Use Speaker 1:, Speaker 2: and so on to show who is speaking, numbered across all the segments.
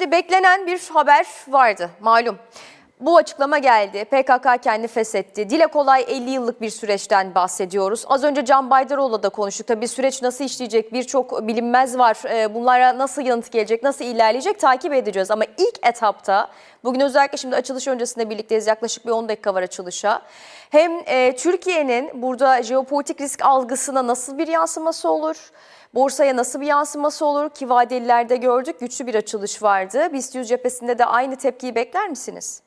Speaker 1: Şimdi beklenen bir haber vardı malum. Bu açıklama geldi. PKK kendi feshetti. Dile kolay 50 yıllık bir süreçten bahsediyoruz. Az önce Can Baydaroğlu'la da konuştuk. Tabii süreç nasıl işleyecek birçok bilinmez var. Ee, Bunlara nasıl yanıt gelecek, nasıl ilerleyecek takip edeceğiz. Ama ilk etapta bugün özellikle şimdi açılış öncesinde birlikteyiz. Yaklaşık bir 10 dakika var açılışa. Hem e, Türkiye'nin burada jeopolitik risk algısına nasıl bir yansıması olur? Borsaya nasıl bir yansıması olur ki vadelilerde gördük güçlü bir açılış vardı. BIST 100 cephesinde de aynı tepkiyi bekler misiniz?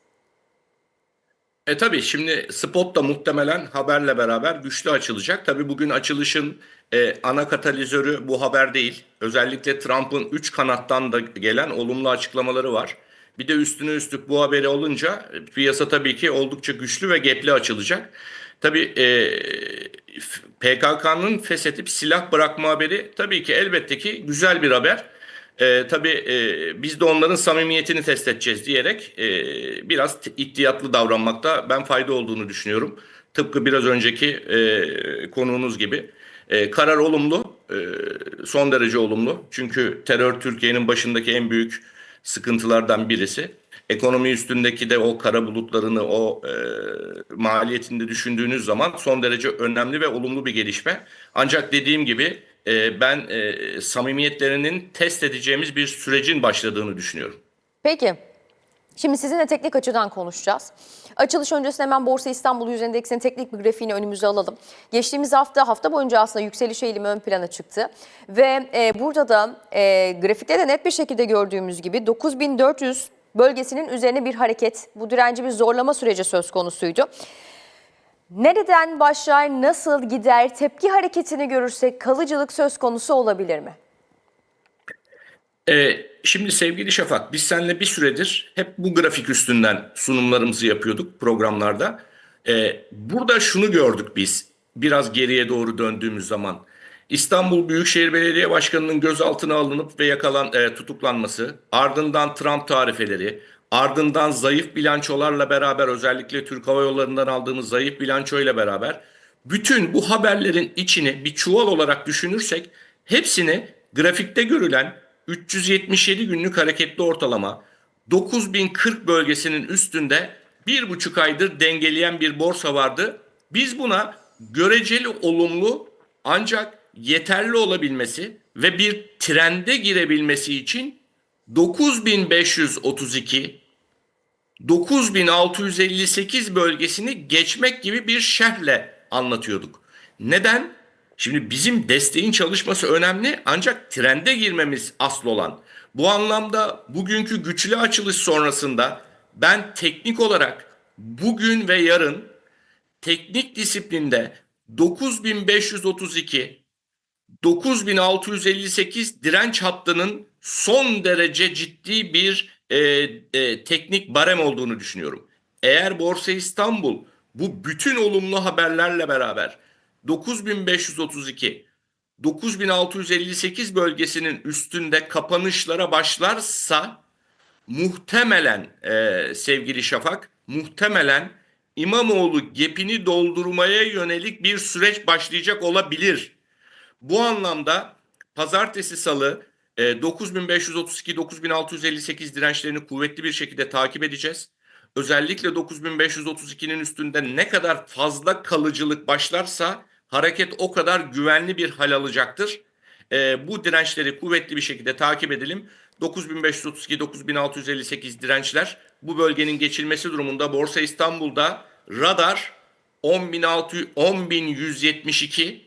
Speaker 2: E tabii şimdi spot da muhtemelen haberle beraber güçlü açılacak. Tabii bugün açılışın e, ana katalizörü bu haber değil. Özellikle Trump'ın 3 kanattan da gelen olumlu açıklamaları var. Bir de üstüne üstlük bu haberi olunca e, piyasa tabii ki oldukça güçlü ve gepli açılacak. Tabii e, PKK'nın feshedip silah bırakma haberi tabii ki elbette ki güzel bir haber. E, tabii e, biz de onların samimiyetini test edeceğiz diyerek e, biraz ihtiyatlı davranmakta ben fayda olduğunu düşünüyorum. Tıpkı biraz önceki e, konuğunuz gibi. E, karar olumlu, e, son derece olumlu. Çünkü terör Türkiye'nin başındaki en büyük sıkıntılardan birisi. Ekonomi üstündeki de o kara bulutlarını, o e, maliyetini düşündüğünüz zaman son derece önemli ve olumlu bir gelişme. Ancak dediğim gibi e, ben e, samimiyetlerinin test edeceğimiz bir sürecin başladığını düşünüyorum.
Speaker 1: Peki. Şimdi sizinle teknik açıdan konuşacağız. Açılış öncesinde hemen Borsa İstanbul Yüz Endeksinin teknik bir grafiğini önümüze alalım. Geçtiğimiz hafta, hafta boyunca aslında yükseliş eğilimi ön plana çıktı. Ve e, burada da e, grafikte de net bir şekilde gördüğümüz gibi 9400 bölgesinin üzerine bir hareket, bu direnci bir zorlama süreci söz konusuydu. Nereden başlar, nasıl gider, tepki hareketini görürsek kalıcılık söz konusu olabilir mi?
Speaker 2: Ee, şimdi sevgili Şafak, biz seninle bir süredir hep bu grafik üstünden sunumlarımızı yapıyorduk programlarda. Ee, burada şunu gördük biz biraz geriye doğru döndüğümüz zaman. İstanbul Büyükşehir Belediye Başkanı'nın gözaltına alınıp ve yakalan e, tutuklanması, ardından Trump tarifeleri, ardından zayıf bilançolarla beraber özellikle Türk Hava Yolları'ndan aldığımız zayıf bilançoyla beraber bütün bu haberlerin içini bir çuval olarak düşünürsek hepsini grafikte görülen 377 günlük hareketli ortalama 9040 bölgesinin üstünde bir buçuk aydır dengeleyen bir borsa vardı. Biz buna göreceli olumlu ancak yeterli olabilmesi ve bir trende girebilmesi için 9532 9658 bölgesini geçmek gibi bir şerhle anlatıyorduk. Neden? Şimdi bizim desteğin çalışması önemli ancak trende girmemiz asıl olan. Bu anlamda bugünkü güçlü açılış sonrasında ben teknik olarak bugün ve yarın teknik disiplinde 9532 9658 direnç hattının son derece ciddi bir e, e, teknik barem olduğunu düşünüyorum. Eğer Borsa İstanbul bu bütün olumlu haberlerle beraber 9532 9658 bölgesinin üstünde kapanışlara başlarsa muhtemelen e, sevgili Şafak muhtemelen İmamoğlu gepini doldurmaya yönelik bir süreç başlayacak olabilir. Bu anlamda pazartesi salı e, 9532-9658 dirençlerini kuvvetli bir şekilde takip edeceğiz. Özellikle 9532'nin üstünde ne kadar fazla kalıcılık başlarsa hareket o kadar güvenli bir hal alacaktır. E, bu dirençleri kuvvetli bir şekilde takip edelim. 9532-9658 dirençler bu bölgenin geçilmesi durumunda Borsa İstanbul'da radar 10.600 10.172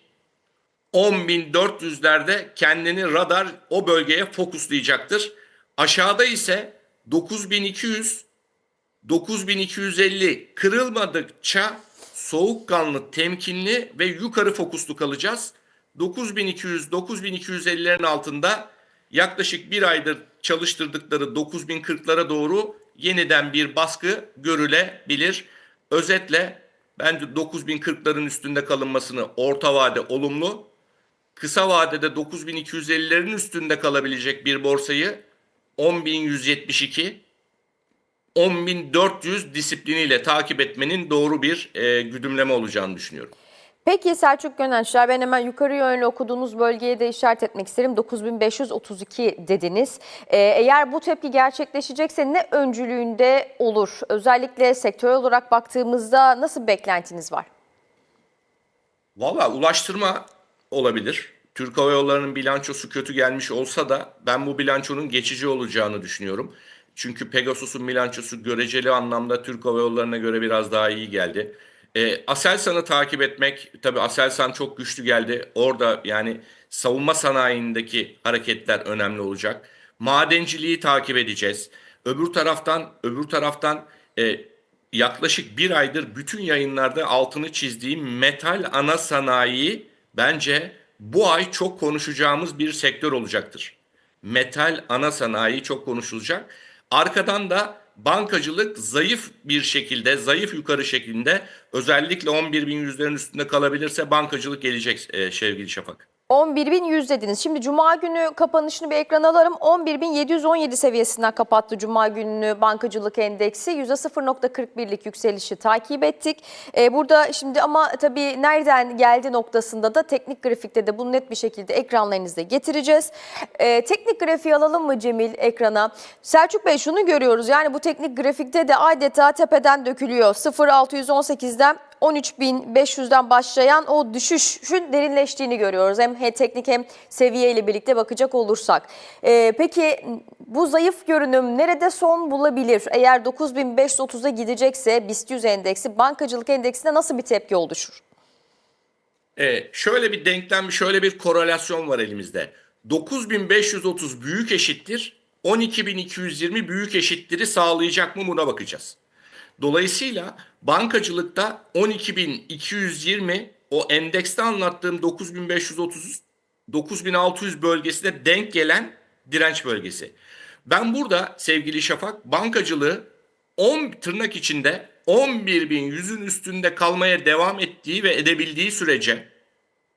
Speaker 2: 10.400'lerde kendini radar o bölgeye fokuslayacaktır. Aşağıda ise 9200 9250 kırılmadıkça soğukkanlı, temkinli ve yukarı fokuslu kalacağız. 9200 9250'lerin altında yaklaşık bir aydır çalıştırdıkları 9040'lara doğru yeniden bir baskı görülebilir. Özetle bence 9040'ların üstünde kalınmasını orta vade olumlu, kısa vadede 9250'lerin üstünde kalabilecek bir borsayı 10172 10400 disipliniyle takip etmenin doğru bir e, güdümleme olacağını düşünüyorum.
Speaker 1: Peki Selçuk Gönençler ben hemen yukarı yönlü okuduğunuz bölgeye de işaret etmek isterim. 9532 dediniz. Ee, eğer bu tepki gerçekleşecekse ne öncülüğünde olur? Özellikle sektörel olarak baktığımızda nasıl beklentiniz var?
Speaker 2: Valla ulaştırma olabilir. Türk Hava Yolları'nın bilançosu kötü gelmiş olsa da ben bu bilançonun geçici olacağını düşünüyorum. Çünkü Pegasus'un bilançosu göreceli anlamda Türk Hava Yolları'na göre biraz daha iyi geldi. E, Aselsan'ı takip etmek, tabii Aselsan çok güçlü geldi. Orada yani savunma sanayindeki hareketler önemli olacak. Madenciliği takip edeceğiz. Öbür taraftan, öbür taraftan e, yaklaşık bir aydır bütün yayınlarda altını çizdiğim metal ana sanayi bence bu ay çok konuşacağımız bir sektör olacaktır. Metal ana sanayi çok konuşulacak. Arkadan da bankacılık zayıf bir şekilde, zayıf yukarı şeklinde özellikle 11 bin yüzlerin üstünde kalabilirse bankacılık gelecek e, sevgili Şafak.
Speaker 1: 11.100 dediniz. Şimdi Cuma günü kapanışını bir ekrana alalım. 11.717 seviyesinden kapattı Cuma gününü bankacılık endeksi. %0.41'lik yükselişi takip ettik. Ee, burada şimdi ama tabii nereden geldi noktasında da teknik grafikte de bunu net bir şekilde ekranlarınızda getireceğiz. Ee, teknik grafiği alalım mı Cemil ekrana? Selçuk Bey şunu görüyoruz. Yani bu teknik grafikte de adeta tepeden dökülüyor. 0.618'den 13.500'den başlayan o düşüşün derinleştiğini görüyoruz. Hem he- teknik hem seviyeyle birlikte bakacak olursak. Ee, peki bu zayıf görünüm nerede son bulabilir? Eğer 9.530'a gidecekse BIST 100 endeksi bankacılık endeksinde nasıl bir tepki oluşur?
Speaker 2: E, şöyle bir denklem, şöyle bir korelasyon var elimizde. 9530 büyük eşittir, 12220 büyük eşittiri sağlayacak mı buna bakacağız. Dolayısıyla bankacılıkta 12220 o endekste anlattığım 9530 9600 bölgesine denk gelen direnç bölgesi. Ben burada sevgili Şafak bankacılığı 10 tırnak içinde 11.100'ün üstünde kalmaya devam ettiği ve edebildiği sürece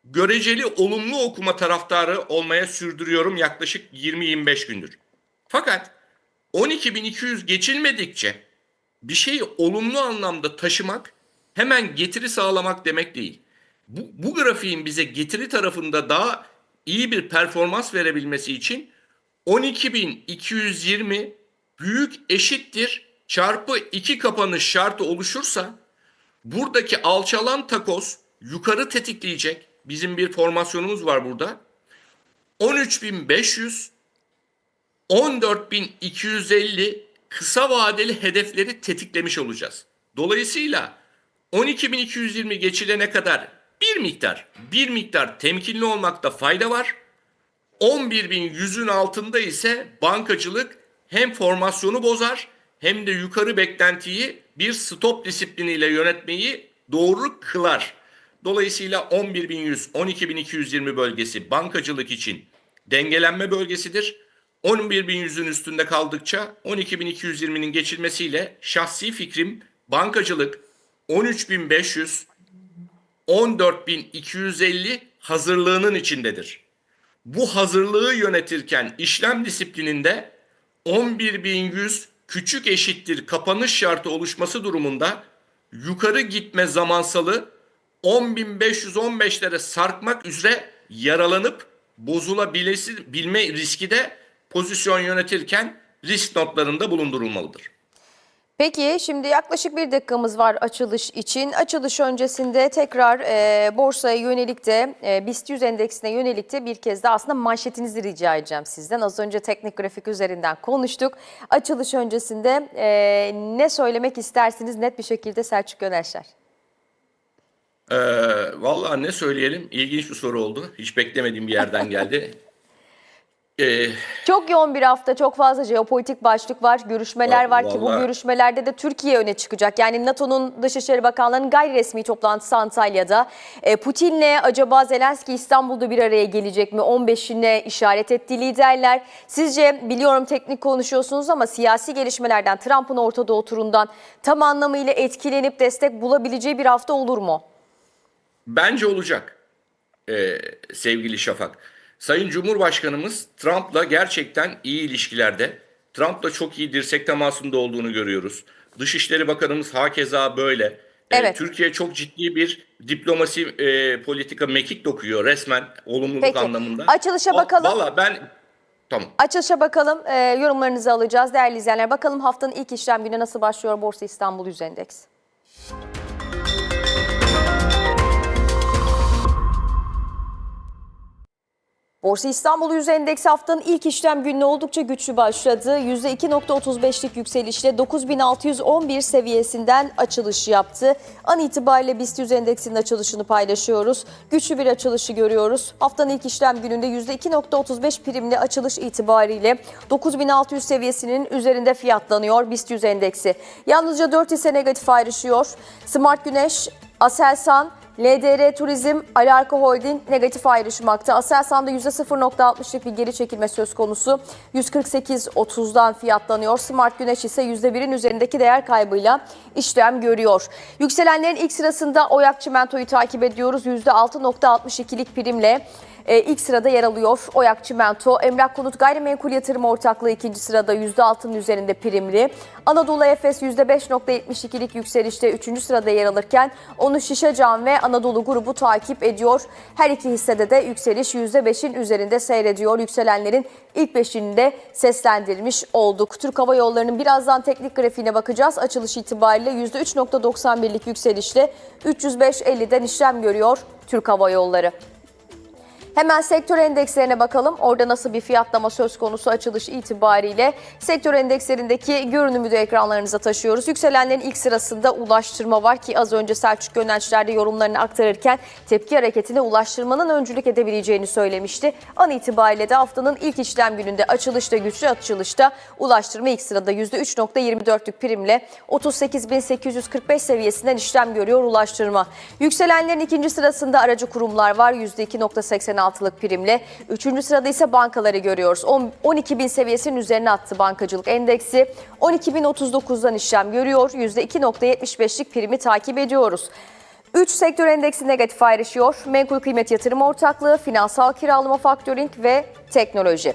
Speaker 2: göreceli olumlu okuma taraftarı olmaya sürdürüyorum yaklaşık 20-25 gündür. Fakat 12.200 geçilmedikçe bir şeyi olumlu anlamda taşımak hemen getiri sağlamak demek değil. Bu, bu grafiğin bize getiri tarafında daha iyi bir performans verebilmesi için 12.220 büyük eşittir çarpı 2 kapanış şartı oluşursa buradaki alçalan takoz yukarı tetikleyecek. Bizim bir formasyonumuz var burada. 13.500 14.250 kısa vadeli hedefleri tetiklemiş olacağız. Dolayısıyla 12.220 geçilene kadar bir miktar, bir miktar temkinli olmakta fayda var. 11.100'ün altında ise bankacılık hem formasyonu bozar hem de yukarı beklentiyi bir stop disipliniyle yönetmeyi doğru kılar. Dolayısıyla 11.100, 12.220 bölgesi bankacılık için dengelenme bölgesidir. 11.100'ün üstünde kaldıkça 12.220'nin geçilmesiyle şahsi fikrim bankacılık 13.500, 14.250 hazırlığının içindedir. Bu hazırlığı yönetirken işlem disiplininde 11.100 küçük eşittir kapanış şartı oluşması durumunda yukarı gitme zamansalı 10.515'lere sarkmak üzere yaralanıp bozulabilesi bilme riski de pozisyon yönetirken risk notlarında bulundurulmalıdır.
Speaker 1: Peki şimdi yaklaşık bir dakikamız var açılış için. Açılış öncesinde tekrar e, borsaya yönelik de e, BIST 100 endeksine yönelik de bir kez daha aslında manşetinizi rica edeceğim sizden. Az önce teknik grafik üzerinden konuştuk. Açılış öncesinde e, ne söylemek istersiniz net bir şekilde Selçuk Gönerşer?
Speaker 2: Ee, vallahi ne söyleyelim ilginç bir soru oldu. Hiç beklemediğim bir yerden geldi. Ee,
Speaker 1: Çok yoğun bir hafta, çok fazla jeopolitik başlık var, görüşmeler
Speaker 2: Va-
Speaker 1: var ki bu
Speaker 2: vallahi-
Speaker 1: görüşmelerde de Türkiye öne çıkacak. Yani NATO'nun Dışişleri Bakanları'nın gayri resmi toplantısı Antalya'da. E, Putin'le acaba Zelenski İstanbul'da bir araya gelecek mi? 15'ine işaret etti liderler. Sizce biliyorum teknik konuşuyorsunuz ama siyasi gelişmelerden, Trump'ın Orta Doğu turundan tam anlamıyla etkilenip destek bulabileceği bir hafta olur mu?
Speaker 2: Bence olacak ee, sevgili Şafak. Sayın Cumhurbaşkanımız Trump'la gerçekten iyi ilişkilerde. Trump'la çok iyi dirsek temasında olduğunu görüyoruz. Dışişleri Bakanımız hakeza böyle. E,
Speaker 1: Evet.
Speaker 2: Türkiye çok ciddi bir diplomasi e, politika mekik dokuyor resmen olumluluk
Speaker 1: Peki.
Speaker 2: anlamında.
Speaker 1: Açılışa
Speaker 2: O-
Speaker 1: bakalım.
Speaker 2: Valla ben tamam.
Speaker 1: Açılışa bakalım. Ee, yorumlarınızı alacağız değerli izleyenler. Bakalım haftanın ilk işlem günü nasıl başlıyor Borsa İstanbul Yüz Endeks? Borsa İstanbul Yüz Endeksi haftanın ilk işlem gününe oldukça güçlü başladı. %2.35'lik yükselişle 9611 seviyesinden açılış yaptı. An itibariyle BIST 100 endeksinin açılışını paylaşıyoruz. Güçlü bir açılışı görüyoruz. Haftanın ilk işlem gününde %2.35 primli açılış itibariyle 9600 seviyesinin üzerinde fiyatlanıyor BIST 100 endeksi. Yalnızca 4 hisse negatif ayrışıyor. Smart Güneş, Aselsan, LDR Turizm, Alarko Holding negatif ayrışmakta. Aselsan'da %0.60'lık bir geri çekilme söz konusu. 148.30'dan fiyatlanıyor. Smart Güneş ise %1'in üzerindeki değer kaybıyla işlem görüyor. Yükselenlerin ilk sırasında Oyak Çimento'yu takip ediyoruz. %6.62'lik primle e, ilk sırada yer alıyor Oyak Çimento. Emlak Konut Gayrimenkul Yatırım Ortaklığı ikinci sırada %6'nın üzerinde primli. Anadolu Efes %5.72'lik yükselişte üçüncü sırada yer alırken onu Şişecam ve Anadolu grubu takip ediyor. Her iki hissede de yükseliş %5'in üzerinde seyrediyor. Yükselenlerin ilk beşinde seslendirmiş olduk. Türk Hava Yolları'nın birazdan teknik grafiğine bakacağız. Açılış itibariyle %3.91'lik yükselişle 305.50'den işlem görüyor Türk Hava Yolları. Hemen sektör endekslerine bakalım. Orada nasıl bir fiyatlama söz konusu açılış itibariyle. Sektör endekslerindeki görünümü de ekranlarınıza taşıyoruz. Yükselenlerin ilk sırasında ulaştırma var ki az önce Selçuk Gönençler de yorumlarını aktarırken tepki hareketine ulaştırmanın öncülük edebileceğini söylemişti. An itibariyle de haftanın ilk işlem gününde açılışta güçlü açılışta ulaştırma ilk sırada %3.24'lük primle 38.845 seviyesinden işlem görüyor ulaştırma. Yükselenlerin ikinci sırasında aracı kurumlar var %2.86'lık primle. Üçüncü sırada ise bankaları görüyoruz. 10 12.000 seviyesinin üzerine attı bankacılık endeksi. 12.039'dan işlem görüyor. %2.75'lik primi takip ediyoruz. 3 sektör endeksi negatif ayrışıyor. Menkul kıymet yatırım ortaklığı, finansal kiralama faktörink ve teknoloji.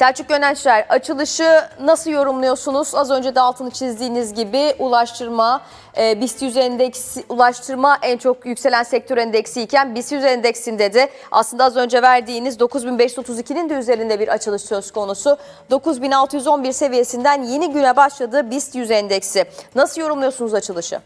Speaker 1: Selçuk Gönençler açılışı nasıl yorumluyorsunuz? Az önce de altını çizdiğiniz gibi ulaştırma, e, BIST 100 endeksi, ulaştırma en çok yükselen sektör endeksi iken BIST 100 endeksinde de aslında az önce verdiğiniz 9532'nin de üzerinde bir açılış söz konusu. 9611 seviyesinden yeni güne başladı BIST 100 endeksi. Nasıl yorumluyorsunuz açılışı?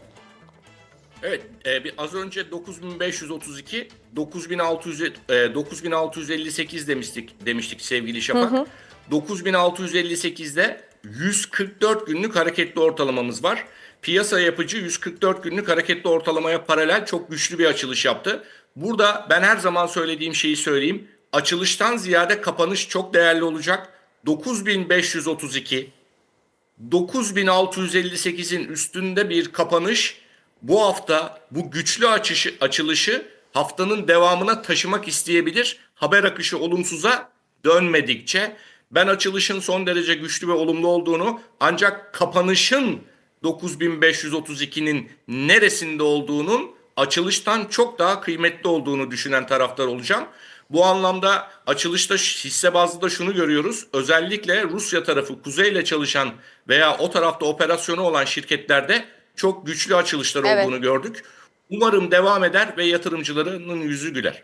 Speaker 2: Evet, e, bir az önce 9532, 9600, e, 9658 demiştik demiştik sevgili Şafak. 9658'de 144 günlük hareketli ortalamamız var. Piyasa yapıcı 144 günlük hareketli ortalamaya paralel çok güçlü bir açılış yaptı. Burada ben her zaman söylediğim şeyi söyleyeyim. Açılıştan ziyade kapanış çok değerli olacak. 9532, 9658'in üstünde bir kapanış bu hafta bu güçlü açışı, açılışı haftanın devamına taşımak isteyebilir. Haber akışı olumsuza dönmedikçe ben açılışın son derece güçlü ve olumlu olduğunu ancak kapanışın 9532'nin neresinde olduğunun açılıştan çok daha kıymetli olduğunu düşünen taraftar olacağım. Bu anlamda açılışta hisse bazlı da şunu görüyoruz. Özellikle Rusya tarafı kuzeyle çalışan veya o tarafta operasyonu olan şirketlerde çok güçlü açılışlar
Speaker 1: Evet.
Speaker 2: olduğunu gördük. Umarım devam eder ve yatırımcılarının yüzü güler.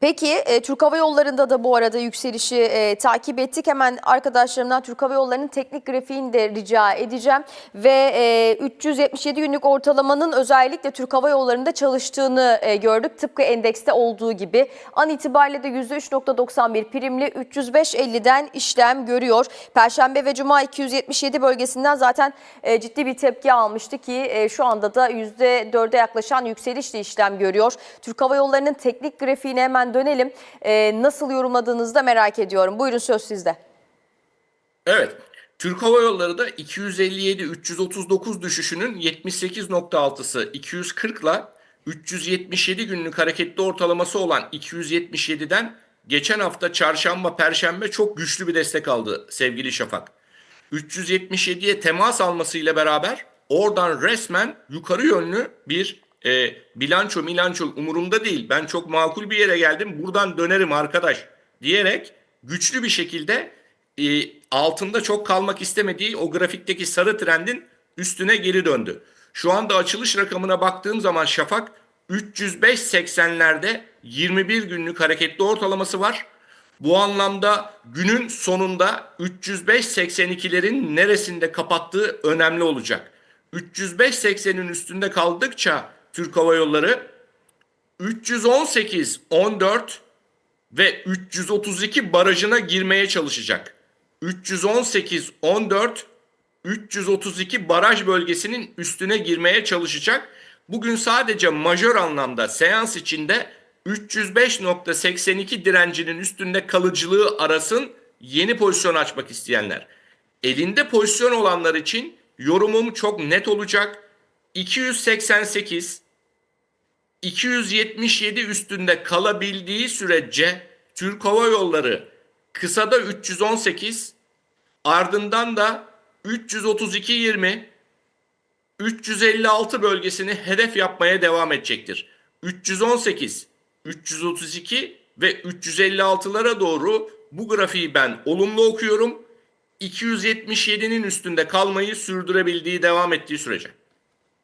Speaker 1: Peki e, Türk Hava Yolları'nda da bu arada yükselişi e, takip ettik. Hemen arkadaşlarımdan Türk Hava Yolları'nın teknik grafiğini de rica edeceğim. Ve e, 377 günlük ortalamanın özellikle Türk Hava Yolları'nda çalıştığını e, gördük. Tıpkı endekste olduğu gibi. An itibariyle de %3.91 primli 305.50'den işlem görüyor. Perşembe ve Cuma 277 bölgesinden zaten e, ciddi bir tepki almıştı ki e, şu anda da %4'e yaklaşan yükselişle işlem görüyor. Türk Hava Yolları'nın teknik grafiğine hemen dönelim. E, nasıl yorumladığınızı da merak ediyorum. Buyurun söz sizde.
Speaker 2: Evet. Türk Hava Yolları da 257-339 düşüşünün 78.6'sı 240 ile 377 günlük hareketli ortalaması olan 277'den geçen hafta çarşamba, perşembe çok güçlü bir destek aldı sevgili Şafak. 377'ye temas almasıyla beraber oradan resmen yukarı yönlü bir e, bilanço milanço umurumda değil. Ben çok makul bir yere geldim. Buradan dönerim arkadaş diyerek güçlü bir şekilde e, altında çok kalmak istemediği o grafikteki sarı trendin üstüne geri döndü. Şu anda açılış rakamına baktığım zaman Şafak 305.80'lerde 21 günlük hareketli ortalaması var. Bu anlamda günün sonunda 305.82'lerin neresinde kapattığı önemli olacak. 305.80'in üstünde kaldıkça Türk Hava Yolları 318 14 ve 332 barajına girmeye çalışacak. 318 14 332 baraj bölgesinin üstüne girmeye çalışacak. Bugün sadece majör anlamda seans içinde 305.82 direncinin üstünde kalıcılığı arasın yeni pozisyon açmak isteyenler. Elinde pozisyon olanlar için yorumum çok net olacak. 288 277 üstünde kalabildiği sürece Türk Hava Yolları kısada 318 ardından da 332.20 356 bölgesini hedef yapmaya devam edecektir. 318, 332 ve 356'lara doğru bu grafiği ben olumlu okuyorum. 277'nin üstünde kalmayı sürdürebildiği devam ettiği sürece.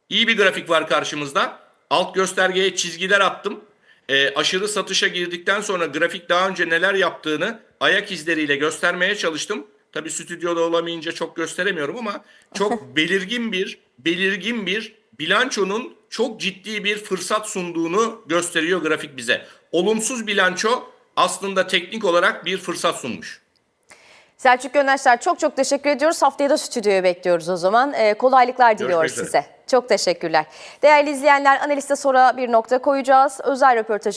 Speaker 2: İyi bir grafik var karşımızda. Alt göstergeye çizgiler attım. Ee, aşırı satışa girdikten sonra grafik daha önce neler yaptığını ayak izleriyle göstermeye çalıştım. Tabii stüdyoda olamayınca çok gösteremiyorum ama çok belirgin bir belirgin bir bilançonun çok ciddi bir fırsat sunduğunu gösteriyor grafik bize. Olumsuz bilanço aslında teknik olarak bir fırsat sunmuş.
Speaker 1: Selçuk Gönençler çok çok teşekkür ediyoruz. Haftaya da stüdyoya bekliyoruz o zaman. Ee, kolaylıklar diliyoruz size. Çok teşekkürler. Değerli izleyenler analiste sonra bir nokta koyacağız. Özel röportaj